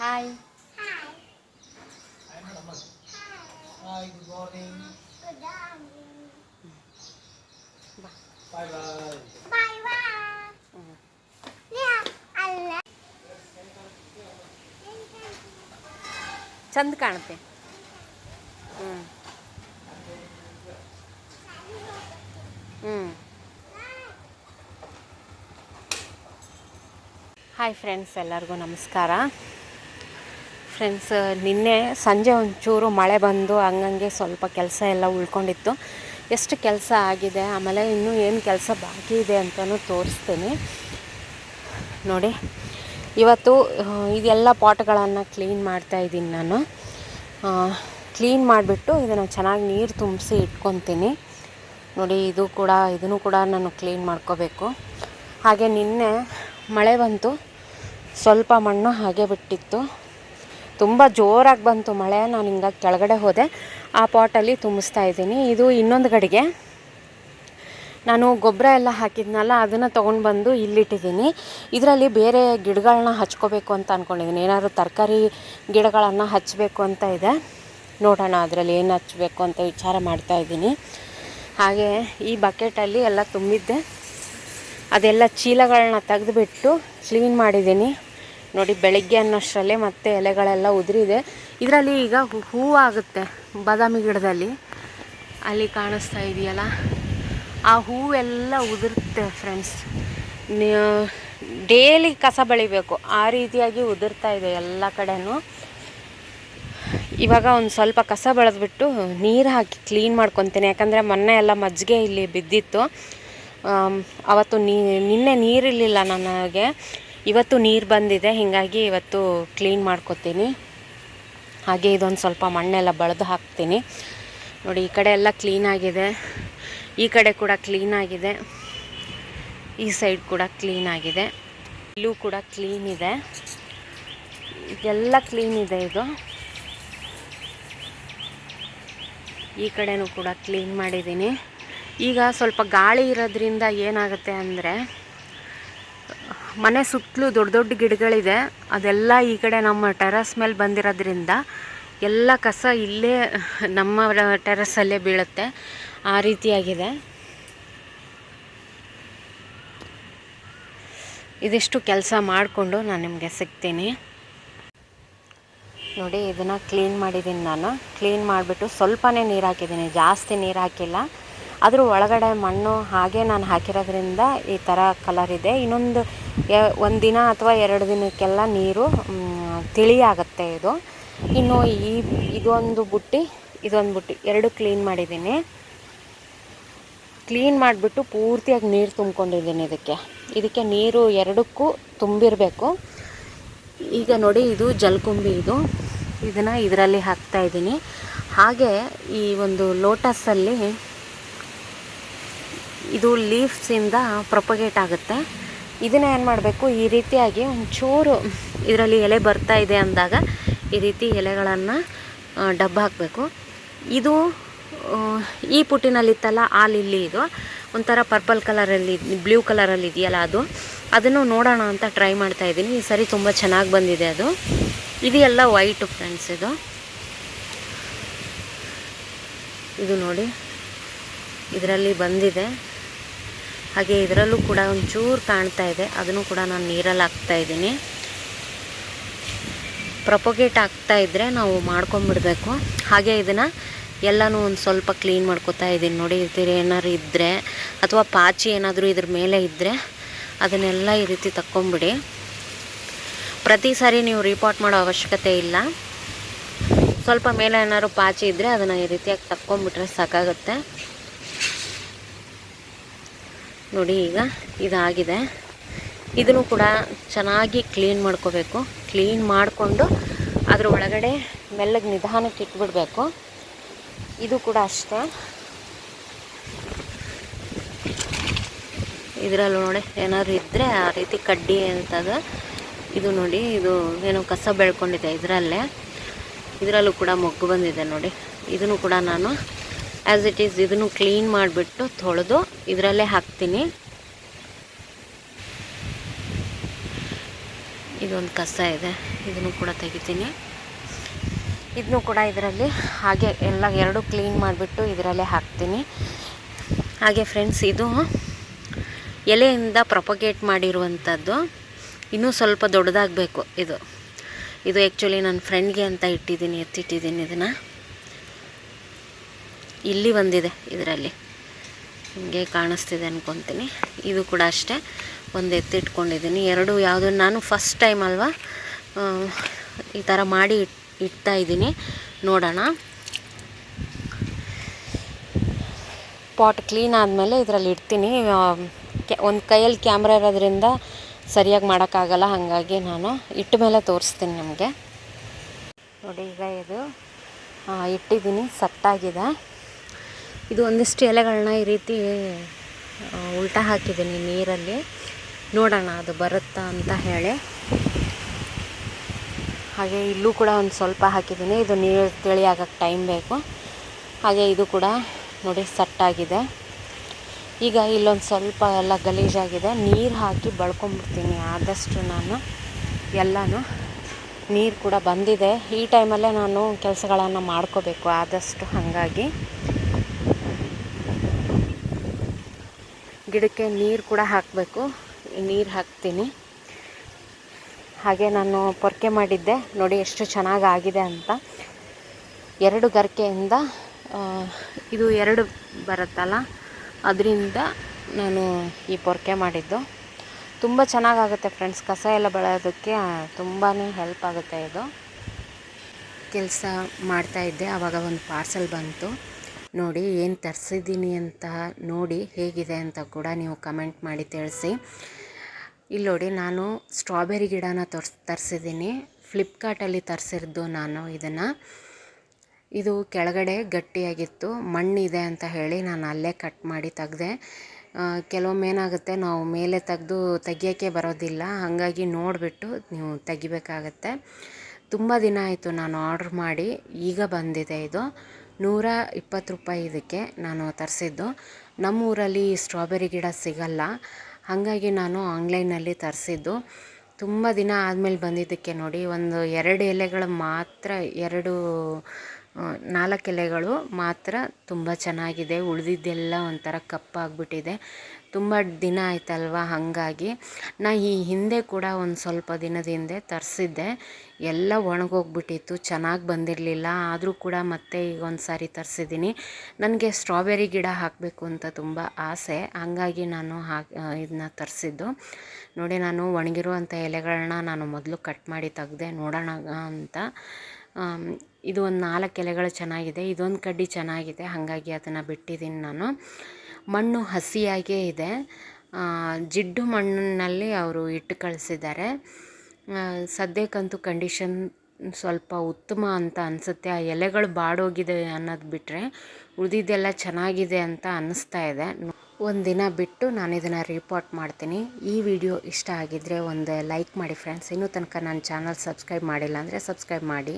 Hi Hi, good morning. Bye bye. ಚಂದ ಕಾಣುತ್ತೆ. ಹ್ಞೂ ಹ್ಞೂ ಹಾಯ್ ಫ್ರೆಂಡ್ಸ್ ಎಲ್ಲರಿಗೂ ನಮಸ್ಕಾರ. ಫ್ರೆಂಡ್ಸ್ ನಿನ್ನೆ ಸಂಜೆ ಒಂಚೂರು ಮಳೆ ಬಂದು ಹಂಗಂಗೆ ಸ್ವಲ್ಪ ಕೆಲಸ ಎಲ್ಲ ಉಳ್ಕೊಂಡಿತ್ತು. ಎಷ್ಟು ಕೆಲಸ ಆಗಿದೆ, ಆಮೇಲೆ ಇನ್ನೂ ಏನು ಕೆಲಸ ಬಾಕಿ ಇದೆ ಅಂತಲೂ ತೋರಿಸ್ತೀನಿ. ನೋಡಿ, ಇವತ್ತು ಇದೆಲ್ಲ ಪಾಟ್ಗಳನ್ನು ಕ್ಲೀನ್ ಮಾಡ್ತಾ ಇದ್ದೀನಿ ನಾನು. ಕ್ಲೀನ್ ಮಾಡಿಬಿಟ್ಟು ಇದನ್ನು ಚೆನ್ನಾಗಿ ನೀರು ತುಂಬಿಸಿ ಇಟ್ಕೊತೀನಿ. ನೋಡಿ, ಇದು ಕೂಡ, ಇದನ್ನು ಕೂಡ ನಾನು ಕ್ಲೀನ್ ಮಾಡ್ಕೋಬೇಕು. ಹಾಗೆ ನಿನ್ನೆ ಮಳೆ ಬಂತು. ಸ್ವಲ್ಪ ಮಣ್ಣು ಹಾಗೆ ಬಿಟ್ಟಿತ್ತು. ತುಂಬ ಜೋರಾಗಿ ಬಂತು ಮಳೆ. ನಾನು ಹಿಂಗಾಗಿ ಕೆಳಗಡೆ ಹೋದೆ. ಆ ಪಾಟಲ್ಲಿ ತುಂಬಿಸ್ತಾ ಇದ್ದೀನಿ. ಇದು ಇನ್ನೊಂದು ಗಡಿಗೆ ನಾನು ಗೊಬ್ಬರ ಎಲ್ಲ ಹಾಕಿದ್ನಲ್ಲ, ಅದನ್ನು ತೊಗೊಂಡು ಬಂದು ಇಲ್ಲಿಟ್ಟಿದ್ದೀನಿ. ಇದರಲ್ಲಿ ಬೇರೆ ಗಿಡಗಳನ್ನ ಹಚ್ಕೋಬೇಕು ಅಂತ ಅಂದ್ಕೊಂಡಿದ್ದೀನಿ ಏನಾದರೂ ತರಕಾರಿ ಗಿಡಗಳನ್ನು ಹಚ್ಚಬೇಕು ಅಂತ ಇದೆ. ನೋಡೋಣ ಅದರಲ್ಲಿ ಏನು ಹಚ್ಚಬೇಕು ಅಂತ ವಿಚಾರ ಮಾಡ್ತಾ ಇದ್ದೀನಿ. ಹಾಗೆ ಈ ಬಕೆಟಲ್ಲಿ ಎಲ್ಲ ತುಂಬಿದ್ದೆ. ಅದೆಲ್ಲ ಚೀಲಗಳನ್ನ ತೆಗೆದುಬಿಟ್ಟು ಕ್ಲೀನ್ ಮಾಡಿದ್ದೀನಿ. ನೋಡಿ ಬೆಳಗ್ಗೆ ಅನ್ನೋಷ್ಟರಲ್ಲೇ ಮತ್ತೆ ಎಲೆಗಳೆಲ್ಲ ಉದುರಿದೆ. ಇದರಲ್ಲಿ ಈಗ ಹೂವಾಗುತ್ತೆ ಬಾದಾಮಿ ಗಿಡದಲ್ಲಿ. ಅಲ್ಲಿ ಕಾಣಿಸ್ತಾ ಇದೆಯಲ್ಲ? ಆ ಹೂವೆಲ್ಲ ಉದುರುತ್ತೆ ಫ್ರೆಂಡ್ಸ್ ಡೇಲಿ ಕಸ ಬೆಳಿಬೇಕು. ಆ ರೀತಿಯಾಗಿ ಉದುರ್ತಾ ಇದೆ ಎಲ್ಲ ಕಡೆನೂ. ಇವಾಗ ಒಂದು ಸ್ವಲ್ಪ ಕಸ ಬೆಳೆದ್ಬಿಟ್ಟು ನೀರು ಹಾಕಿ ಕ್ಲೀನ್ ಮಾಡ್ಕೊತೀನಿ. ಯಾಕಂದರೆ ಮೊನ್ನೆ ಎಲ್ಲ ಮಜ್ಜಿಗೆ ಇಲ್ಲಿ ಬಿದ್ದಿತ್ತು. ಅವತ್ತು ನೀ ನಿನ್ನೆ ನೀರಿರಲಿಲ್ಲ ನನಗೆ ಇವತ್ತು ನೀರು ಬಂದಿದೆ, ಹೀಗಾಗಿ ಇವತ್ತು ಕ್ಲೀನ್ ಮಾಡ್ಕೊತೀನಿ. ಹಾಗೆ ಇದೊಂದು ಸ್ವಲ್ಪ ಮಣ್ಣೆಲ್ಲ ಬಳದು ಹಾಕ್ತೀನಿ. ನೋಡಿ, ಈ ಕಡೆ ಎಲ್ಲ ಕ್ಲೀನಾಗಿದೆ ಈ ಕಡೆ ಕೂಡ ಕ್ಲೀನಾಗಿದೆ ಈ ಸೈಡ್ ಕೂಡ ಕ್ಲೀನಾಗಿದೆ ಇಲ್ಲೂ ಕೂಡ ಕ್ಲೀನ್ ಇದೆ. ಇದೆಲ್ಲ ಕ್ಲೀನ್ ಇದೆ ಇದು. ಈ ಕಡೆನೂ ಕೂಡ ಕ್ಲೀನ್ ಮಾಡಿದ್ದೀನಿ. ಈಗ ಸ್ವಲ್ಪ ಗಾಳಿ ಇರೋದ್ರಿಂದ ಏನಾಗುತ್ತೆ ಅಂದರೆ ಮನೆ ಸುತ್ತಲೂ ದೊಡ್ಡ ದೊಡ್ಡ ಗಿಡಗಳಿದೆ. ಅದೆಲ್ಲ ಈ ಕಡೆ ನಮ್ಮ ಟೆರಸ್ ಮೇಲೆ ಬಂದಿರೋದ್ರಿಂದ ಎಲ್ಲ ಕಸ ಇಲ್ಲೇ ನಮ್ಮ ಟೆರಸಲ್ಲೇ ಬೀಳುತ್ತೆ. ಆ ರೀತಿಯಾಗಿದೆ. ಇದಿಷ್ಟು ಕೆಲಸ ಮಾಡಿಕೊಂಡು ನಾನು ನಿಮಗೆ ಸಿಗ್ತೀನಿ. ನೋಡಿ, ಇದನ್ನು ಕ್ಲೀನ್ ಮಾಡಿದ್ದೀನಿ ನಾನು. ಕ್ಲೀನ್ ಮಾಡಿಬಿಟ್ಟು ಸ್ವಲ್ಪನೇ ನೀರು ಹಾಕಿದ್ದೀನಿ ಜಾಸ್ತಿ ನೀರು ಹಾಕಿಲ್ಲ. ಅದ್ರ ಒಳಗಡೆ ಮಣ್ಣು ಹಾಗೆ ನಾನು ಹಾಕಿರೋದ್ರಿಂದ ಈ ಥರ ಕಲರ್ ಇದೆ. ಇನ್ನೊಂದು ಒಂದು ದಿನ ಅಥವಾ ಎರಡು ದಿನಕ್ಕೆಲ್ಲ ನೀರು ತಿಳಿಯಾಗತ್ತೆ ಇದು. ಇನ್ನು ಈ, ಇದೊಂದು ಬುಟ್ಟಿ ಇದೊಂದು ಬುಟ್ಟಿ, ಎರಡು ಕ್ಲೀನ್ ಮಾಡಿದ್ದೀನಿ. ಕ್ಲೀನ್ ಮಾಡಿಬಿಟ್ಟು ಪೂರ್ತಿಯಾಗಿ ನೀರು ತುಂಬ್ಕೊಂಡಿದ್ದೀನಿ ಇದಕ್ಕೆ. ಇದಕ್ಕೆ ನೀರು ಎರಡಕ್ಕೂ ತುಂಬಿರಬೇಕು. ಈಗ ನೋಡಿ ಇದು ಜಲಕುಂಬಿ ಇದು. ಇದನ್ನು ಇದರಲ್ಲಿ ಹಾಕ್ತಾ ಇದ್ದೀನಿ. ಹಾಗೆ ಈ ಒಂದು ಲೋಟಸಲ್ಲಿ ಇದು ಲೀವ್ಸಿಂದ ಪ್ರೊಪಗೇಟ್ ಆಗುತ್ತೆ. ಇದನ್ನ ಏನು ಮಾಡಬೇಕು? ಈ ರೀತಿಯಾಗಿ ಒಂಚೂರು ಇದರಲ್ಲಿ ಎಲೆ ಬರ್ತಾ ಇದೆ ಅಂದಾಗ ಈ ರೀತಿ ಎಲೆಗಳನ್ನು ಡಬ್ಬ ಹಾಕಬೇಕು. ಇದು ಈ ಪುಟ್ಟಿನಲ್ಲಿತ್ತಲ್ಲ ಆ ಲಿಲ್ಲಿ ಇದು. ಒಂಥರ ಪರ್ಪಲ್ ಕಲರಲ್ಲಿ ಬ್ಲೂ ಕಲರಲ್ಲಿ ಇದೆಯಲ್ಲ ಅದು. ಅದನ್ನು ನೋಡೋಣ ಅಂತ ಟ್ರೈ ಮಾಡ್ತಾ ಇದ್ದೀನಿ. ಈ ಸರಿ ತುಂಬ ಚೆನ್ನಾಗಿ ಬಂದಿದೆ ಅದು. ಇದು ಎಲ್ಲ ವೈಟು ಫ್ರೆಂಡ್ಸ್ ಇದು. ಇದು ನೋಡಿ. ಇದರಲ್ಲಿ ಬಂದಿದೆ. ಹಾಗೆ ಇದರಲ್ಲೂ ಕೂಡ ಒಂಚೂರು ಕಾಣ್ತಾ ಇದೆ. ಅದನ್ನು ಕೂಡ ನಾನು ನೀರಲ್ಲಿ ಹಾಕ್ತಾ ಇದ್ದೀನಿ. ಪ್ರೊಪೊಗೇಟ್ ಆಗ್ತಾ ಇದ್ದರೆ ನಾವು ಮಾಡ್ಕೊಂಬಿಡ್ಬೇಕು. ಹಾಗೆ ಇದನ್ನು ಎಲ್ಲನೂ ಒಂದು ಸ್ವಲ್ಪ ಕ್ಲೀನ್ ಮಾಡ್ಕೋತಾ ಇದ್ದೀನಿ. ನೋಡಿ ಇದ್ರ ಏನಾದ್ರು ಇದ್ದರೆ ಅಥವಾ ಪಾಚಿ ಏನಾದರೂ ಇದ್ರ ಮೇಲೆ ಇದ್ದರೆ ಅದನ್ನೆಲ್ಲ ಈ ರೀತಿ ತಕ್ಕೊಂಬಿಡಿ. ಪ್ರತಿ ಸಾರಿ ನೀವು ರಿಪೋರ್ಟ್ ಮಾಡೋ ಅವಶ್ಯಕತೆ ಇಲ್ಲ. ಸ್ವಲ್ಪ ಮೇಲೆ ಏನಾದ್ರು ಪಾಚಿ ಇದ್ದರೆ ಅದನ್ನು ಈ ರೀತಿಯಾಗಿ ತಕ್ಕೊಂಬಿಟ್ರೆ ಸಾಕಾಗುತ್ತೆ. ನೋಡಿ ಈಗ ಇದಾಗಿದೆ. ಇದನ್ನು ಕೂಡ ಚೆನ್ನಾಗಿ ಕ್ಲೀನ್ ಮಾಡ್ಕೋಬೇಕು. ಕ್ಲೀನ್ ಮಾಡಿಕೊಂಡು ಅದ್ರ ಒಳಗಡೆ ಮೆಲ್ಲಗೆ ನಿಧಾನಕ್ಕೆ ಇಟ್ಬಿಡಬೇಕು. ಇದು ಕೂಡ ಅಷ್ಟೇ. ಇದರಲ್ಲೂ ನೋಡಿ ಏನಾದ್ರು ಇದ್ದರೆ ಆ ರೀತಿ ಕಡ್ಡಿ ಅಂತದ. ಇದು ನೋಡಿ, ಇದು ಏನೋ ಕಸ ಬೆಳ್ಕೊಂಡಿದೆ ಇದರಲ್ಲೇ. ಇದರಲ್ಲೂ ಕೂಡ ಮೊಗ್ಗು ಬಂದಿದೆ ನೋಡಿ. ಇದನ್ನು ಕೂಡ ನಾನು ಆ್ಯಸ್ ಇಟ್ ಈಸ್ ಇದನ್ನು ಕ್ಲೀನ್ ಮಾಡಿಬಿಟ್ಟು ತೊಳೆದು ಇದರಲ್ಲೇ ಹಾಕ್ತೀನಿ. ಇದೊಂದು ಕಸ ಇದೆ. ಇದನ್ನು ಕೂಡ ತೆಗಿತೀನಿ. ಇದನ್ನು ಕೂಡ ಇದರಲ್ಲಿ ಹಾಗೆ ಎಲ್ಲ ಎರಡು ಕ್ಲೀನ್ ಮಾಡಿಬಿಟ್ಟು ಇದರಲ್ಲೇ ಹಾಕ್ತೀನಿ. ಹಾಗೆ ಫ್ರೆಂಡ್ಸ್ ಇದು ಎಲೆಯಿಂದ ಪ್ರೊಪಗೇಟ್ ಮಾಡಿರುವಂಥದ್ದು. ಇನ್ನೂ ಸ್ವಲ್ಪ ದೊಡ್ಡದಾಗಬೇಕು ಇದು. ಇದು ಆ್ಯಕ್ಚುಲಿ ನನ್ನ ಫ್ರೆಂಡ್ಗೆ ಅಂತ ಇಟ್ಟಿದ್ದೀನಿ, ಎತ್ತಿಟ್ಟಿದ್ದೀನಿ ಇದನ್ನು. ಇಲ್ಲಿ ಬಂದಿದೆ ಇದರಲ್ಲಿ. ಹಿಂಗೆ ಕಾಣಿಸ್ತಿದೆ ಅಂದ್ಕೊತೀನಿ ಇದು ಕೂಡ ಅಷ್ಟೇ. ಒಂದು ಎತ್ತಿಟ್ಕೊಂಡಿದ್ದೀನಿ ಎರಡು ಯಾವುದು ನಾನು ಫಸ್ಟ್ ಟೈಮ್ ಅಲ್ವಾ? ಈ ಥರ ಮಾಡಿ ಇಡ್ತಾ ಇದ್ದೀನಿ. ನೋಡೋಣ. ಪಾಟ್ ಕ್ಲೀನ್ ಆದಮೇಲೆ ಇದರಲ್ಲಿ ಇಡ್ತೀನಿ. ಒಂದು ಕೈಯಲ್ಲಿ ಕ್ಯಾಮ್ರಾ ಇರೋದ್ರಿಂದ ಸರಿಯಾಗಿ ಮಾಡೋಕ್ಕಾಗಲ್ಲ. ಹಾಗಾಗಿ ನಾನು ಇಟ್ಟ ಮೇಲೆ ತೋರಿಸ್ತೀನಿ ನಿಮಗೆ. ನೋಡಿ, ಈಗ ಇದು ಇಟ್ಟಿದ್ದೀನಿ. ಸಟ್ಟಾಗಿದೆ. ಇದು ಒಂದಿಷ್ಟು ಎಲೆಗಳನ್ನ ಈ ರೀತಿ ಉಲ್ಟಾ ಹಾಕಿದ್ದೀನಿ ನೀರಲ್ಲಿ. ನೋಡೋಣ ಅದು ಬರುತ್ತಾ ಅಂತ ಹೇಳಿ. ಹಾಗೆ ಇಲ್ಲೂ ಕೂಡ ಒಂದು ಸ್ವಲ್ಪ ಹಾಕಿದ್ದೀನಿ. ಇದು ನೀರು ತಿಳಿ ಆಗಕ್ಕೆ ಟೈಮ್ ಬೇಕು. ಹಾಗೆ ಇದು ಕೂಡ ನೋಡಿ ಸಟ್ಟಾಗಿದೆ. ಈಗ ಇಲ್ಲೊಂದು ಸ್ವಲ್ಪ ಎಲ್ಲ ಗಲೀಜಾಗಿದೆ. ನೀರು ಹಾಕಿ ಬಳ್ಕೊಂಬಿಡ್ತೀನಿ ಆದಷ್ಟು ನಾನು. ಎಲ್ಲನೂ ನೀರು ಕೂಡ ಬಂದಿದೆ. ಈ ಟೈಮಲ್ಲೇ ನಾನು ಕೆಲಸಗಳನ್ನು ಮಾಡ್ಕೋಬೇಕು ಆದಷ್ಟು ಹಾಗಾಗಿ. ಗಿಡಕ್ಕೆ ನೀರು ಕೂಡ ಹಾಕಬೇಕು. ನೀರು ಹಾಕ್ತೀನಿ. ಹಾಗೆ ನಾನು ಪೊರ್ಕೆ ಮಾಡಿದ್ದೆ. ನೋಡಿ ಎಷ್ಟು ಚೆನ್ನಾಗಿ ಆಗಿದೆ ಅಂತ. ಎರಡು ಗರಿಕೆಯಿಂದ ಇದು ಎರಡು ಬರುತ್ತಲ್ಲ? ಅದರಿಂದ ನಾನು ಈ ಪೊರ್ಕೆ ಮಾಡಿದ್ದು. ತುಂಬ ಚೆನ್ನಾಗಾಗುತ್ತೆ ಫ್ರೆಂಡ್ಸ್. ಕಸ ಎಲ್ಲ ಬೆಳೆಯೋದಕ್ಕೆ ತುಂಬಾ ಹೆಲ್ಪ್ ಆಗುತ್ತೆ ಇದು. ಕೆಲಸ ಮಾಡ್ತಾಯಿದ್ದೆ ಆವಾಗ ಒಂದು ಪಾರ್ಸೆಲ್ ಬಂತು. ನೋಡಿ ಏನು ತರಿಸಿದ್ದೀನಿ ಅಂತ ನೋಡಿ ಹೇಗಿದೆ ಅಂತ ಕೂಡ ನೀವು ಕಮೆಂಟ್ ಮಾಡಿ ತಿಳಿಸಿ. ಇಲ್ಲಿ ನೋಡಿ ನಾನು ಸ್ಟ್ರಾಬೆರಿ ಗಿಡನ ತರ್ಸ್ ತರಿಸಿದ್ದೀನಿ ಫ್ಲಿಪ್ಕಾರ್ಟಲ್ಲಿ ತರಿಸಿದ್ದು ನಾನು ಇದನ್ನು. ಇದು ಕೆಳಗಡೆ ಗಟ್ಟಿಯಾಗಿತ್ತು. ಮಣ್ಣಿದೆ ಅಂತ ಹೇಳಿ ನಾನು ಅಲ್ಲೇ ಕಟ್ ಮಾಡಿ ತೆಗ್ದೆ. ಕೆಲವೊಮ್ಮೆ ಏನಾಗುತ್ತೆ, ನಾವು ಮೇಲೆ ತೆಗೆದು ತೆಗಿಯೋಕ್ಕೆ ಬರೋದಿಲ್ಲ. ಹಾಗಾಗಿ ನೋಡಿಬಿಟ್ಟು ನೀವು ತೆಗಿಬೇಕಾಗತ್ತೆ. ತುಂಬ ದಿನ ಆಯಿತು ನಾನು ಆರ್ಡ್ರ್ ಮಾಡಿ. ಈಗ ಬಂದಿದೆ ಇದು. ನೂರ ಇಪ್ಪತ್ತು ರೂಪಾಯಿ ಇದಕ್ಕೆ ನಾನು ತರಿಸಿದ್ದು. ನಮ್ಮೂರಲ್ಲಿ ಸ್ಟ್ರಾಬೆರಿ ಗಿಡ ಸಿಗಲ್ಲ. ಹಾಗಾಗಿ ನಾನು ಆನ್ಲೈನಲ್ಲಿ ತರಿಸಿದ್ದು. ತುಂಬ ದಿನ ಆದಮೇಲೆ ಬಂದಿದ್ದಕ್ಕೆ ನೋಡಿ, ಒಂದು ಎರಡು ಎಲೆಗಳು ಮಾತ್ರ ಎರಡು ನಾಲ್ಕು ಎಲೆಗಳು ಮಾತ್ರ ತುಂಬ ಚೆನ್ನಾಗಿದೆ. ಉಳಿದಿದ್ದೆಲ್ಲ ಒಂಥರ ಕಪ್ಪಾಗಿಬಿಟ್ಟಿದೆ. ತುಂಬ ದಿನ ಆಯ್ತಲ್ವ ಹಾಗಾಗಿ. ನಾ ಈ ಹಿಂದೆ ಕೂಡ ಒಂದು ಸ್ವಲ್ಪ ದಿನದ ಹಿಂದೆ ತರಿಸಿದ್ದೆ. ಎಲ್ಲ ಒಣಗೋಗ್ಬಿಟ್ಟಿತ್ತು, ಚೆನ್ನಾಗಿ ಬಂದಿರಲಿಲ್ಲ. ಆದರೂ ಕೂಡ ಮತ್ತೆ ಈಗ ಒಂದು ಸಾರಿ ತರಿಸಿದ್ದೀನಿ. ನನಗೆ ಸ್ಟ್ರಾಬೆರಿ ಗಿಡ ಹಾಕಬೇಕು ಅಂತ ತುಂಬ ಆಸೆ. ಹಾಗಾಗಿ ನಾನು ಹಾಕಿ ಇದನ್ನ ತರಿಸಿದ್ದು. ನೋಡಿ, ನಾನು ಒಣಗಿರುವಂಥ ಎಲೆಗಳನ್ನ ನಾನು ಮೊದಲು ಕಟ್ ಮಾಡಿ ತೆಗ್ದೆ ನೋಡೋಣ ಅಂತ. ಇದು ಒಂದು ನಾಲ್ಕು ಎಲೆಗಳು ಚೆನ್ನಾಗಿದೆ, ಇದೊಂದು ಕಡ್ಡಿ ಚೆನ್ನಾಗಿದೆ, ಹಾಗಾಗಿ ಅದನ್ನು ಬಿಟ್ಟಿದ್ದೀನಿ ನಾನು. ಮಣ್ಣು ಹಸಿಯಾಗೇ ಇದೆ. ಜಿಡ್ಡು ಮಣ್ಣಿನಲ್ಲಿ ಅವರು ಇಟ್ಟು ಕಳಿಸಿದ್ದಾರೆ. ಸದ್ಯಕ್ಕಂತೂ ಕಂಡೀಷನ್ ಸ್ವಲ್ಪ ಉತ್ತಮ ಅಂತ ಅನಿಸುತ್ತೆ. ಆ ಎಲೆಗಳು ಬಾಡೋಗಿದೆ ಅನ್ನೋದು ಬಿಟ್ಟರೆ ಉಳಿದಿದ್ದೆಲ್ಲ ಚೆನ್ನಾಗಿದೆ ಅಂತ ಅನ್ನಿಸ್ತಾ ಇದೆ. ಒಂದು ದಿನ ಬಿಟ್ಟು ನಾನು ಇದನ್ನು ರಿಪೋರ್ಟ್ ಮಾಡ್ತೀನಿ. ಈ ವಿಡಿಯೋ ಇಷ್ಟ ಆಗಿದ್ದರೆ ಒಂದು ಲೈಕ್ ಮಾಡಿ ಫ್ರೆಂಡ್ಸ್ ಇನ್ನೂ ತನಕ ನನ್ನ ಚಾನಲ್ ಸಬ್ಸ್ಕ್ರೈಬ್ ಮಾಡಿಲ್ಲ ಅಂದರೆ ಸಬ್ಸ್ಕ್ರೈಬ್ ಮಾಡಿ.